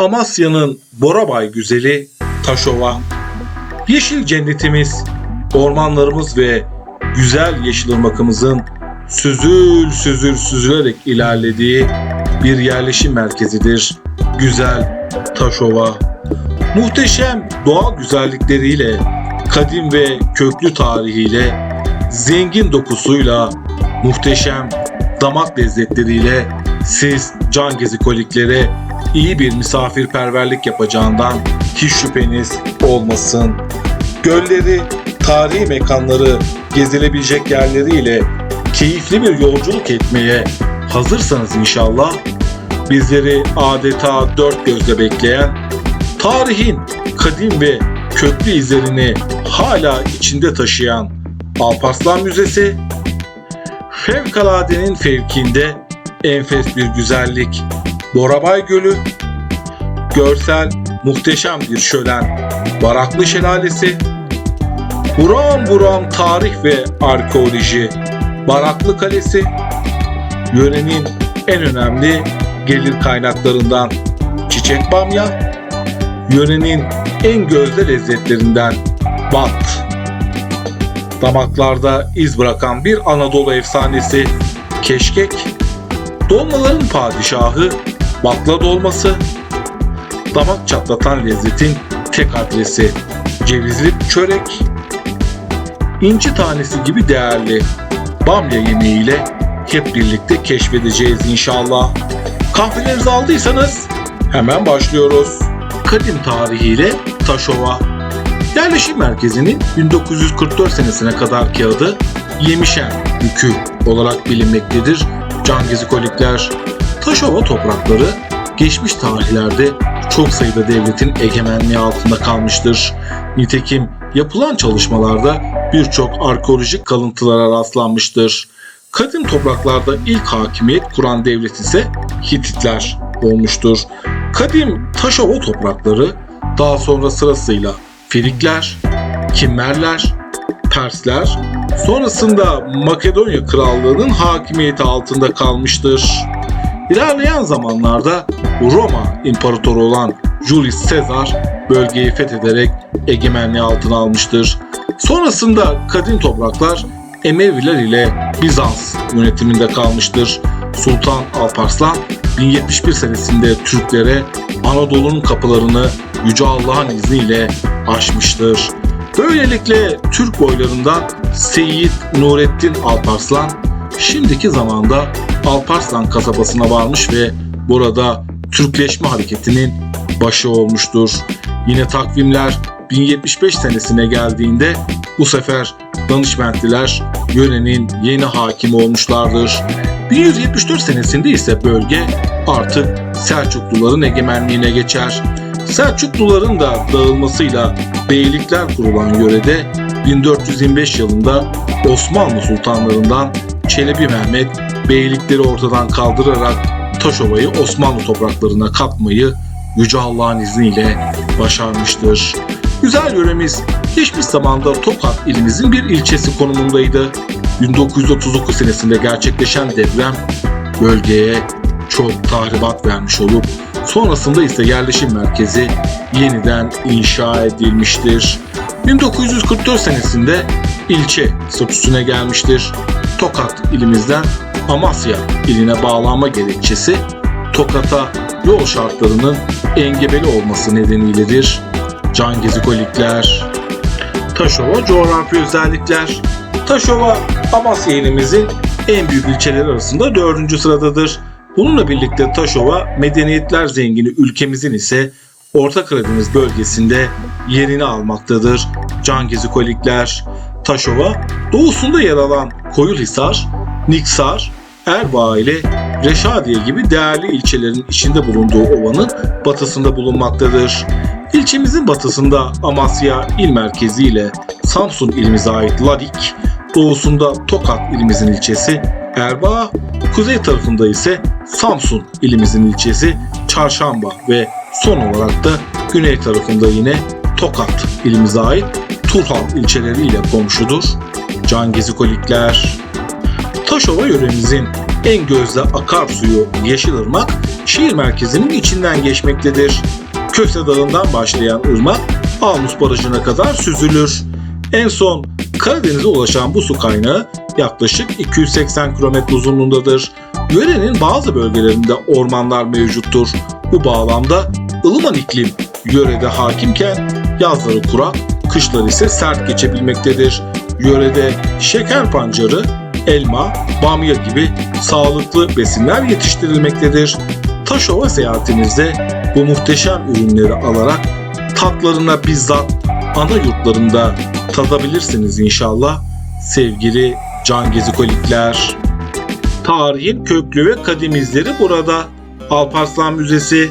Amasya'nın Borabay güzeli Taşova. Yeşil cennetimiz, ormanlarımız ve güzel yeşil ırmakımızın süzül süzül süzülerek ilerlediği bir yerleşim merkezidir. Güzel Taşova. Muhteşem doğal güzellikleriyle, kadim ve köklü tarihiyle, zengin dokusuyla, muhteşem damak lezzetleriyle siz can gezikoliklere iyi bir misafirperverlik yapacağından hiç şüpheniz olmasın. Gölleri, tarihi mekanları, gezilebilecek yerleriyle keyifli bir yolculuk etmeye hazırsanız inşallah bizleri adeta dört gözle bekleyen tarihin kadim ve köklü izlerini hala içinde taşıyan Alparslan Müzesi, fevkaladenin fevkinde enfes bir güzellik, Borabay Gölü, görsel muhteşem bir şölen, Baraklı Şelalesi, buram buram tarih ve arkeoloji, Baraklı Kalesi, yörenin en önemli gelir kaynaklarından çiçek bamya, yörenin en gözde lezzetlerinden bat. Damaklarda iz bırakan bir Anadolu efsanesi keşkek, dolmaların padişahı bakla dolması, damak çatlatan lezzetin tek adresi cevizli çörek, inci tanesi gibi değerli bamya yemeğiyle hep birlikte keşfedeceğiz inşallah. Kahvelerinizi aldıysanız hemen başlıyoruz. Kadim tarihiyle Taşova. Yerleşim merkezinin 1944 senesine kadarki adı Yemişen Yükü olarak bilinmektedir. Can gezikolikler. Taşova toprakları geçmiş tarihlerde çok sayıda devletin egemenliği altında kalmıştır. Nitekim yapılan çalışmalarda birçok arkeolojik kalıntılara rastlanmıştır. Kadim topraklarda ilk hakimiyet kuran devlet ise Hititler olmuştur. Kadim Taşova toprakları daha sonra sırasıyla Frikler, Kimmerler, Persler, sonrasında Makedonya Krallığı'nın hakimiyeti altında kalmıştır. İlerleyen zamanlarda Roma İmparatoru olan Julius Caesar bölgeyi fethederek egemenliği altına almıştır. Sonrasında kadim topraklar Emeviler ile Bizans yönetiminde kalmıştır. Sultan Alparslan 1071 senesinde Türklere Anadolu'nun kapılarını Yüce Allah'ın izniyle açmıştır. Böylelikle Türk boylarından Seyyid Nurettin Alparslan şimdiki zamanda Alparslan kasabasına varmış ve burada Türkleşme hareketinin başı olmuştur. Yine takvimler 1075 senesine geldiğinde bu sefer Danışmentliler yörenin yeni hakimi olmuşlardır. 1174 senesinde ise bölge artık Selçukluların egemenliğine geçer. Selçukluların da dağılmasıyla beylikler kurulan yörede 1425 yılında Osmanlı sultanlarından Çelebi Mehmet beylikleri ortadan kaldırarak Taşova'yı Osmanlı topraklarına katmayı Yüce Allah'ın izniyle başarmıştır. Güzel yöremiz geçmiş zamanda Tokat ilimizin bir ilçesi konumundaydı. 1939 senesinde gerçekleşen deprem bölgeye çok tahribat vermiş olup sonrasında ise yerleşim merkezi yeniden inşa edilmiştir. 1944 senesinde ilçe statüsüne gelmiştir. Tokat ilimizden Amasya iline bağlanma gerekçesi Tokat'a yol şartlarının engebeli olması nedeniyledir. Can gezikolikler, Taşova coğrafi özellikler. Taşova Amasya ilimizin en büyük ilçeleri arasında dördüncü sıradadır. Bununla birlikte Taşova medeniyetler zengini ülkemizin ise Orta Karadeniz bölgesinde yerini almaktadır. Can gezikolikler, Taşova doğusunda yer alan Koyulhisar, Niksar, Erbaa ile Reşadiye gibi değerli ilçelerin içinde bulunduğu ovanın batısında bulunmaktadır. İlçemizin batısında Amasya il merkezi ile Samsun ilimize ait Ladik, doğusunda Tokat ilimizin ilçesi Erbaa, kuzey tarafında ise Samsun ilimizin ilçesi Çarşamba ve son olarak da güney tarafında yine Tokat ilimize ait Turhal ilçeleri ile komşudur. Can gezikolikler, Taşova yöremizin en gözde akarsuyu Yeşilırmak şehir merkezinin içinden geçmektedir. Köse Dağı'ndan başlayan ırmak Almus Barajı'na kadar süzülür. En son Karadeniz'e ulaşan bu su kaynağı yaklaşık 280 kilometre uzunluğundadır. Yörenin bazı bölgelerinde ormanlar mevcuttur. Bu bağlamda ılıman iklim yörede hakimken yazları kurak, kışları ise sert geçebilmektedir. Yörede şeker pancarı, elma, bamya gibi sağlıklı besinler yetiştirilmektedir. Taşova seyahatinizde bu muhteşem ürünleri alarak tatlarına bizzat ana yurtlarında tadabilirsiniz inşallah. Sevgili can gezikolikler. Tarihin köklü ve kadim izleri burada. Alparslan Müzesi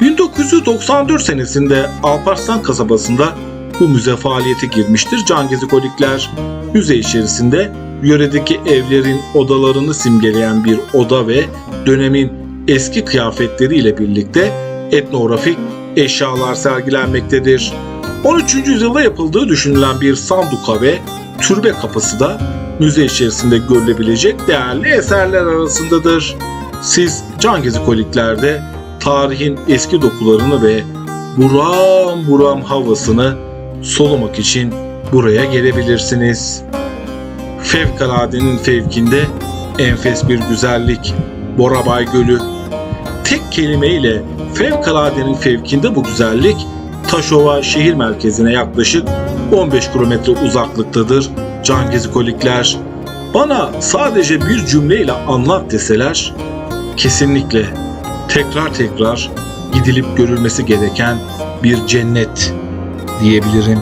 1994 senesinde Alparslan kasabasında bu müze faaliyete girmiştir can gezikolikler. Müze içerisinde yöredeki evlerin odalarını simgeleyen bir oda ve dönemin eski kıyafetleriyle birlikte etnografik eşyalar sergilenmektedir. 13. yüzyılda yapıldığı düşünülen bir sanduka ve türbe kapısı da müze içerisinde görülebilecek değerli eserler arasındadır. Siz can gezikoliklerde tarihin eski dokularını ve buram buram havasını solumak için buraya gelebilirsiniz. Fevkaladenin fevkinde enfes bir güzellik Borabay Gölü. Tek kelimeyle fevkaladenin fevkinde bu güzellik Taşova şehir merkezine yaklaşık 15 kilometre uzaklıktadır can gezikolikler. Bana sadece bir cümleyle anlat deseler kesinlikle tekrar tekrar gidilip görülmesi gereken bir cennet diyebilirim.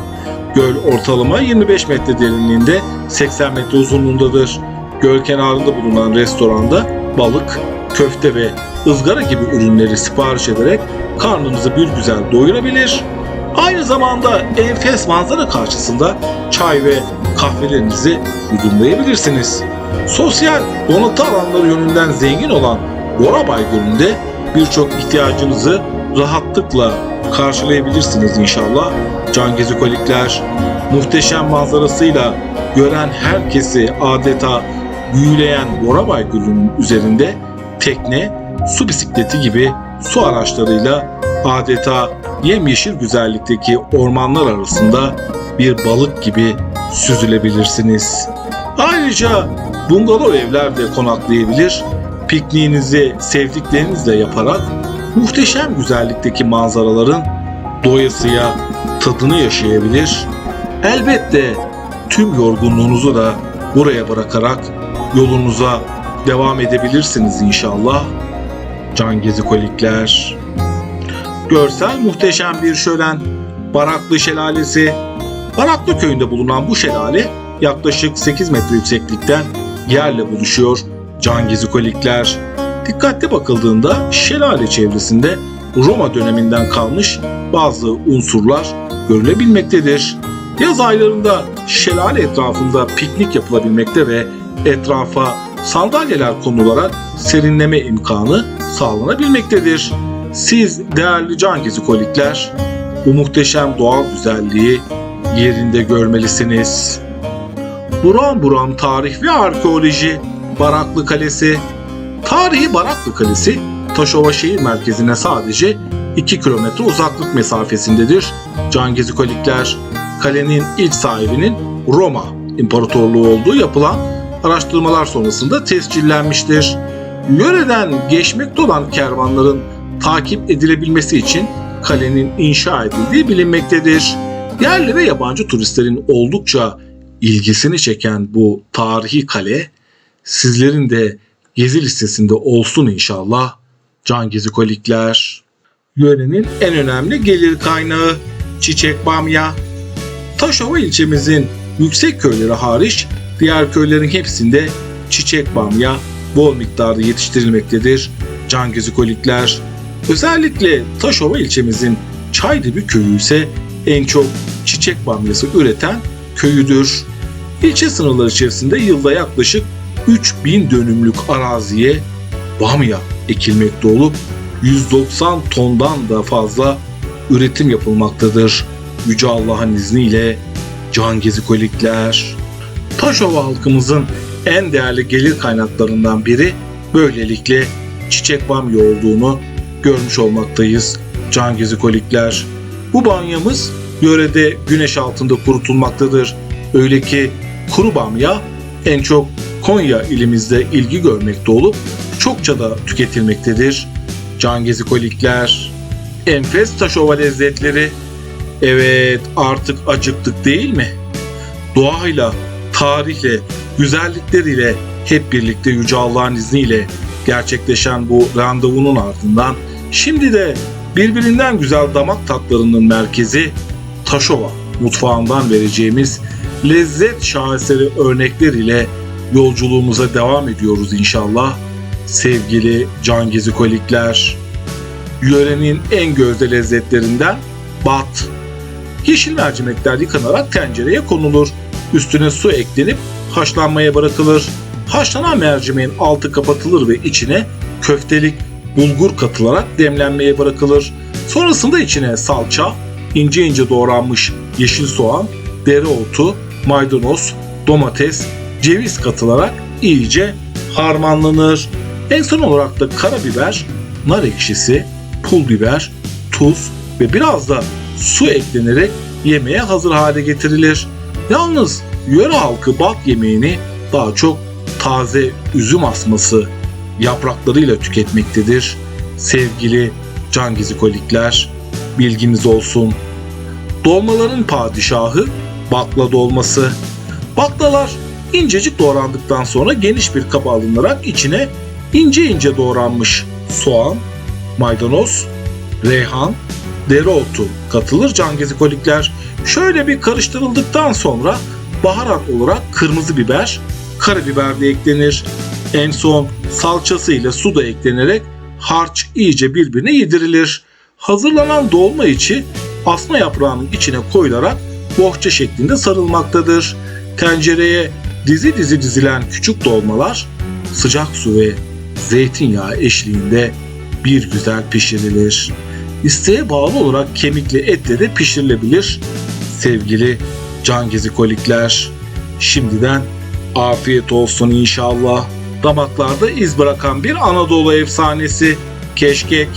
Göl ortalama 25 metre derinliğinde 80 metre uzunluğundadır. Göl kenarında bulunan restoranda balık, köfte ve ızgara gibi ürünleri sipariş ederek karnınızı bir güzel doyurabilir. Aynı zamanda enfes manzara karşısında çay ve kahvelerinizi yudumlayabilirsiniz. Sosyal donatı alanları yönünden zengin olan Borabay Gölü'nde birçok ihtiyacınızı rahatlıkla karşılayabilirsiniz inşallah. Can gezikolikler muhteşem manzarasıyla gören herkesi adeta büyüleyen Borabay Gölü'nün üzerinde tekne, su bisikleti gibi su araçlarıyla adeta yemyeşil güzellikteki ormanlar arasında bir balık gibi süzülebilirsiniz. Ayrıca bungalov evlerde konaklayabilir, pikniğinizi sevdiklerinizle yaparak muhteşem güzellikteki manzaraların doyasıya tadını yaşayabilir. Elbette tüm yorgunluğunuzu da buraya bırakarak yolunuza devam edebilirsiniz inşallah. Can gezikolikler. Görsel muhteşem bir şölen. Baraklı Şelalesi. Baraklı köyünde bulunan bu şelale yaklaşık 8 metre yükseklikten yerle buluşuyor. Can gezikolikler. Dikkatli bakıldığında şelale çevresinde Roma döneminden kalmış bazı unsurlar görülebilmektedir. Yaz aylarında şelale etrafında piknik yapılabilmekte ve etrafa sandalyeler konularak serinleme imkanı sağlanabilmektedir. Siz değerli can gezikolikler bu muhteşem doğal güzelliği yerinde görmelisiniz. Buram buram tarih ve arkeoloji Baraklı Kalesi Tarihi Baraklı Kalesi Taşova şehir merkezine sadece 2 kilometre uzaklık mesafesindedir. Can gezikolikler kalenin ilk sahibinin Roma İmparatorluğu olduğu yapılan araştırmalar sonrasında tescillenmiştir. Yöreden geçmekte olan kervanların takip edilebilmesi için kalenin inşa edildiği bilinmektedir. Yerli ve yabancı turistlerin oldukça ilgisini çeken bu tarihi kale sizlerin de gezi listesinde olsun inşallah. Can gezikolikler. Yörenin en önemli gelir kaynağı çiçek bamya. Taşova ilçemizin yüksek köyleri hariç diğer köylerin hepsinde çiçek bamya bol miktarda yetiştirilmektedir. Can gezikolikler. Özellikle Taşova ilçemizin Çaydibi köyü ise en çok çiçek bamyası üreten köyüdür. İlçe sınırları içerisinde yılda yaklaşık 3000 dönümlük araziye bamya ekilmekte olup 190 tondan da fazla üretim yapılmaktadır. Yüce Allah'ın izniyle can gezikolikler. Taşova halkımızın en değerli gelir kaynaklarından biri böylelikle çiçek bamya olduğunu görmüş olmaktayız can gizikolikler. Bu bamyamız yörede güneş altında kurutulmaktadır. Öyle ki kuru bamya en çok Konya ilimizde ilgi görmekte olup çokça da tüketilmektedir. Can gizikolikler, enfes taşova lezzetleri. Evet artık acıktık değil mi? Doğayla, tarihle, güzellikleriyle hep birlikte Yüce Allah'ın izniyle gerçekleşen bu randevunun ardından şimdi de birbirinden güzel damak tatlarının merkezi Taşova mutfağından vereceğimiz lezzet şaheseri örnekler ile yolculuğumuza devam ediyoruz inşallah. Sevgili can gizikolikler, yörenin en gözde lezzetlerinden bat. Yeşil mercimekler yıkanarak tencereye konulur. Üstüne su eklenip haşlanmaya bırakılır. Haşlanan mercimeğin altı kapatılır ve içine köftelik bulgur katılarak demlenmeye bırakılır. Sonrasında içine salça, ince ince doğranmış yeşil soğan, dereotu, maydanoz, domates, ceviz katılarak iyice harmanlanır. En son olarak da karabiber, nar ekşisi, pul biber, tuz ve biraz da su eklenerek yemeğe hazır hale getirilir. Yalnız yöre halkı bat yemeğini daha çok taze üzüm asması yapraklarıyla tüketmektedir. Sevgili can gizikolikler, bilginiz olsun. Dolmaların padişahı bakla dolması. Baklalar incecik doğrandıktan sonra geniş bir kaba alınarak içine ince ince doğranmış soğan, maydanoz, reyhan, dereotu katılır can gizikolikler. Şöyle bir karıştırıldıktan sonra baharat olarak kırmızı biber, karabiber de eklenir. En son salçası ile su da eklenerek harç iyice birbirine yedirilir. Hazırlanan dolma içi asma yaprağının içine koyularak bohça şeklinde sarılmaktadır. Tencereye dizi dizi dizilen küçük dolmalar sıcak su ve zeytinyağı eşliğinde bir güzel pişirilir. İsteğe bağlı olarak kemikli etle de pişirilebilir. Sevgili can gizikolikler, şimdiden afiyet olsun inşallah. Damaklarda iz bırakan bir Anadolu efsanesi keşkek.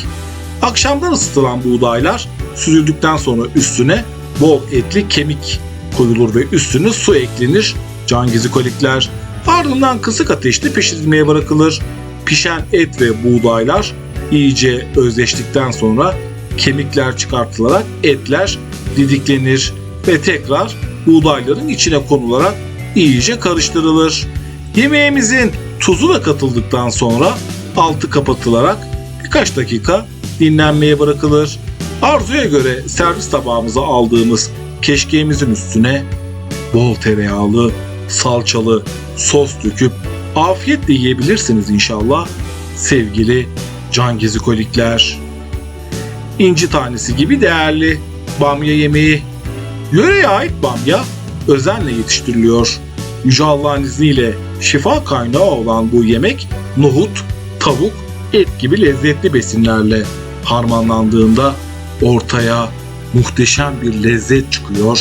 Akşamdan ısıtılan buğdaylar süzüldükten sonra üstüne bol etli kemik koyulur ve üstüne su eklenir. Can gizikolikler ardından kısık ateşte pişirilmeye bırakılır. Pişen et ve buğdaylar iyice özleştikten sonra kemikler çıkartılarak etler didiklenir ve tekrar buğdayların içine konularak iyice karıştırılır. Yemeğimizin tuzu da katıldıktan sonra altı kapatılarak birkaç dakika dinlenmeye bırakılır. Arzuya göre servis tabağımıza aldığımız keşkeğimizin üstüne bol tereyağlı, salçalı sos döküp afiyetle yiyebilirsiniz inşallah sevgili can gizikolikler. İnci tanesi gibi değerli bamya yemeği. Yöreye ait bamya özenle yetiştiriliyor. Yüce Allah'ın izniyle şifa kaynağı olan bu yemek nohut, tavuk, et gibi lezzetli besinlerle harmanlandığında ortaya muhteşem bir lezzet çıkıyor.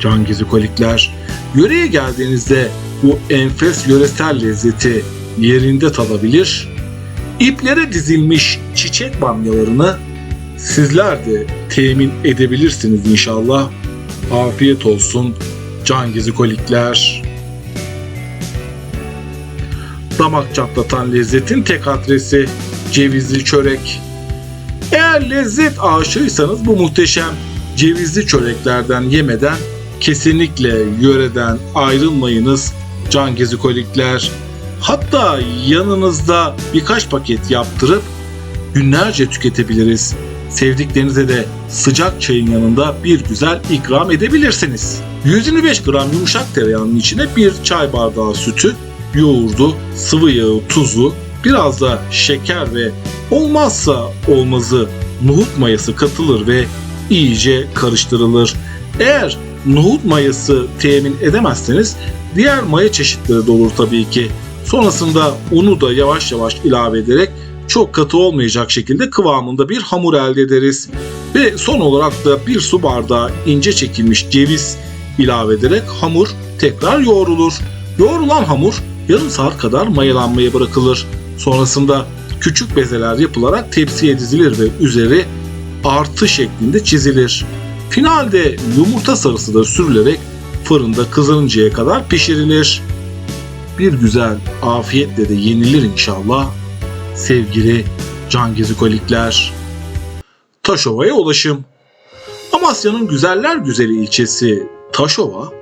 Can gizikolikler, yöreye geldiğinizde bu enfes yöresel lezzeti yerinde tadabilir, iplere dizilmiş çiçek bamyalarını sizler de temin edebilirsiniz inşallah. Afiyet olsun can gizikolikler. Damak çatlatan lezzetin tek adresi cevizli çörek. Eğer lezzet aşığıysanız bu muhteşem cevizli çöreklerden yemeden kesinlikle yöreden ayrılmayınız can gizikolikler. Hatta yanınızda birkaç paket yaptırıp günlerce tüketebiliriz. Sevdiklerinize de sıcak çayın yanında bir güzel ikram edebilirsiniz. 125 gram yumuşak tereyağının içine bir çay bardağı sütü, yoğurdu, sıvı yağı, tuzu, biraz da şeker ve olmazsa olmazı nohut mayası katılır ve iyice karıştırılır. Eğer nohut mayası temin edemezseniz diğer maya çeşitleri de olur tabii ki. Sonrasında unu da yavaş yavaş ilave ederek çok katı olmayacak şekilde kıvamında bir hamur elde ederiz. Ve son olarak da bir su bardağı ince çekilmiş ceviz ilave ederek hamur tekrar yoğrulur. Yoğrulan hamur yarım saat kadar mayalanmaya bırakılır. Sonrasında küçük bezeler yapılarak tepsiye dizilir ve üzeri artı şeklinde çizilir. Finalde yumurta sarısı da sürülerek fırında kızarıncaya kadar pişirilir. Bir güzel afiyetle de yenilir inşallah. Sevgili can gezikolikler. Taşova'ya ulaşım. Amasya'nın güzeller güzeli ilçesi Taşova,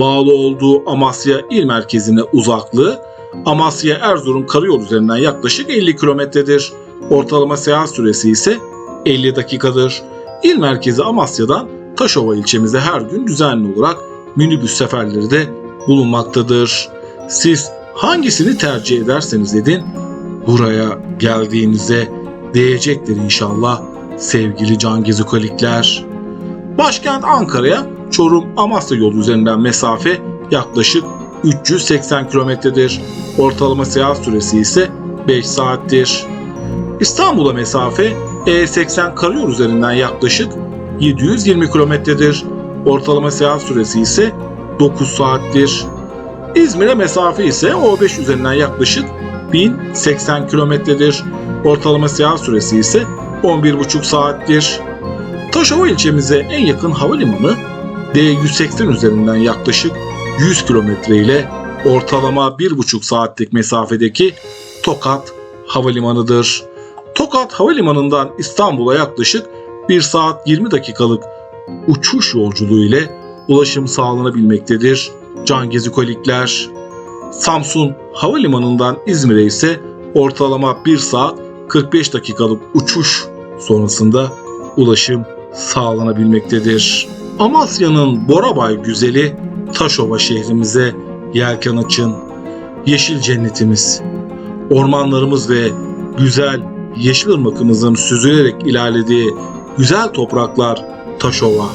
bağlı olduğu Amasya il merkezine uzaklığı Amasya Erzurum karayolu üzerinden yaklaşık 50 kilometredir. Ortalama seyahat süresi ise 50 dakikadır. İl merkezi Amasya'dan Taşova ilçemize her gün düzenli olarak minibüs seferleri de bulunmaktadır. Siz hangisini tercih ederseniz edin buraya geldiğinize değecektir inşallah sevgili can gezikolikler. Başkent Ankara'ya Çorum Amasya yolu üzerinden mesafe yaklaşık 380 kilometredir. Ortalama seyahat süresi ise 5 saattir. İstanbul'a mesafe E80 karayol üzerinden yaklaşık 720 kilometredir. Ortalama seyahat süresi ise 9 saattir. İzmir'e mesafe ise O5 üzerinden yaklaşık 1080 kilometredir. Ortalama seyahat süresi ise 11,5 saattir. Taşova ilçemize en yakın havalimanı D180 üzerinden yaklaşık 100 kilometre ile ortalama 1,5 saatlik mesafedeki Tokat Havalimanı'dır. Tokat Havalimanı'ndan İstanbul'a yaklaşık 1 saat 20 dakikalık uçuş yolculuğu ile ulaşım sağlanabilmektedir. Can gezikolikler. Samsun Havalimanı'ndan İzmir'e ise ortalama 1 saat 45 dakikalık uçuş sonrasında ulaşım sağlanabilmektedir. Amasya'nın Borabay güzeli Taşova şehrimize yelken açın. Yeşil cennetimiz, ormanlarımız ve güzel yeşil ırmakımızın süzülerek ilerlediği güzel topraklar Taşova.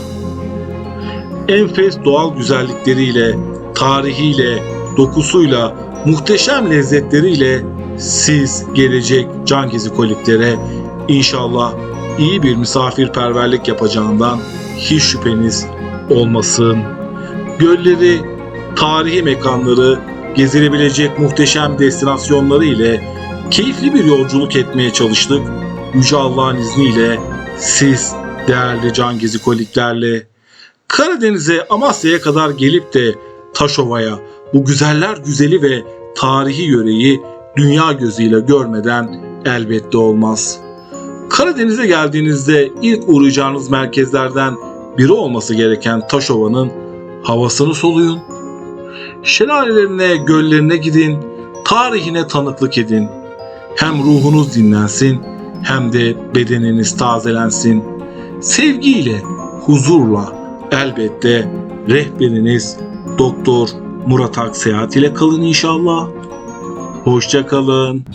Enfes doğal güzellikleriyle, tarihiyle, dokusuyla, muhteşem lezzetleriyle siz gelecek can gezikoliklere inşallah iyi bir misafirperverlik yapacağından hiç şüpheniz olmasın. Gölleri, tarihi mekanları, gezilebilecek muhteşem destinasyonları ile keyifli bir yolculuk etmeye çalıştık. Yüce Allah'ın izniyle siz değerli can gezikoliklerle Karadeniz'e Amasya'ya kadar gelip de Taşova'ya bu güzeller güzeli ve tarihi yöreyi dünya gözüyle görmeden elbette olmaz. Karadeniz'e geldiğinizde ilk uğrayacağınız merkezlerden biri olması gereken Taşova'nın havasını soluyun. Şelalelerine, göllerine gidin, tarihine tanıklık edin. Hem ruhunuz dinlensin hem de bedeniniz tazelensin. Sevgiyle, huzurla elbette rehberiniz Doktor Murat Akseyahat ile kalın inşallah. Hoşça kalın.